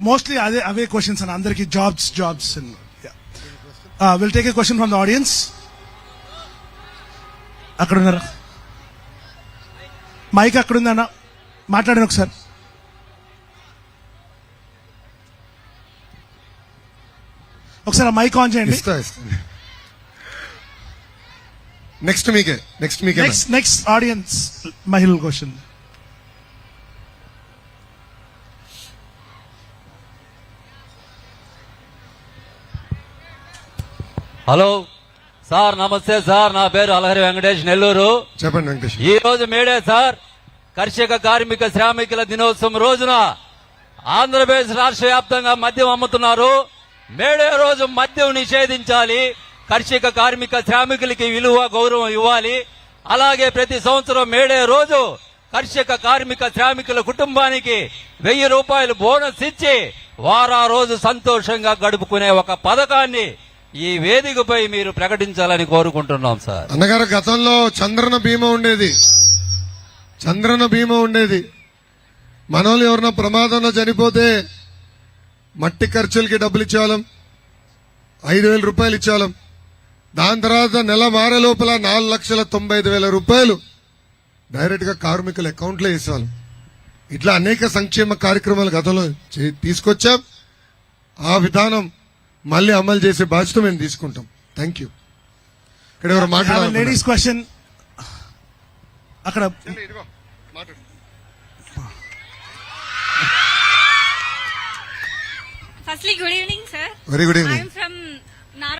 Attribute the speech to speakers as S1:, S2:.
S1: Mostly అదే అవే questions అన్న అందరికి jobs jobs will take a question from the audience అక్కడ ఉన్నారా మైక్ అక్కడ ఉందన్న మాట్లాడండి ఒకసారి. ఒకసారి మైక్ ఆన్ చేయండి.
S2: నెక్స్ట్ మీకే నెక్స్ట్ మీకే
S1: నెక్స్ట్ నెక్స్ట్ ఆడియన్స్ మహిళల క్వశ్చన్
S3: హలో సార్ నమస్తే సార్ నా పేరు అలహరి వెంకటేష్ నెల్లూరు.
S2: చెప్పండి వెంకటేష్
S3: ఈ రోజు మేడే సార్ కర్షక కార్మిక శ్రామికుల దినోత్సవం రోజున ఆంధ్రప్రదేశ్ రాష్ట్ర వ్యాప్తంగా మద్యం అమ్ముతున్నారు. మేడే రోజు మద్యం నిషేధించాలి. కర్షక కార్మిక శ్రామికులకి విలువ గౌరవం ఇవ్వాలి. అలాగే ప్రతి సంవత్సరం మేడే రోజు కర్షక కార్మిక శ్రామికుల కుటుంబానికి వెయ్యి రూపాయలు బోనస్ ఇచ్చి వారా రోజు సంతోషంగా గడుపుకునే ఒక పథకాన్ని ఈ వేదికపై మీరు ప్రకటించాలని కోరుకుంటున్నాం సార్.
S2: అన్నగారు గతంలో చంద్రన బీమా ఉండేది. చంద్రన బీమా ఉండేది. మనోళ్ళు ఎవరన్నా ప్రమాదంలో చనిపోతే మట్టి ఖర్చులకి డబ్బులు ఇచ్చేవాళ్ళం. ఐదు వేల రూపాయలు ఇచ్చేవాళ్ళం. దాని తర్వాత నెల మారే లోపల నాలుగు లక్షల తొంభై ఐదు వేల రూపాయలు డైరెక్ట్గా కార్మికుల అకౌంట్లో వేసేవాళ్ళం. ఇట్లా అనేక సంక్షేమ కార్యక్రమాలు గతంలో చే- తీసుకొచ్చాం. ఆ విధానం మళ్ళీ అమలు చేసే బాధ్యత మేము తీసుకుంటాం. థ్యాంక్ యూ ఇక్కడ ఎవరు మాట్లాడాలి
S1: లేడీస్ క్వశ్చన్ అక్కడ
S4: Firstly, good evening, sir.
S2: Very good evening
S4: from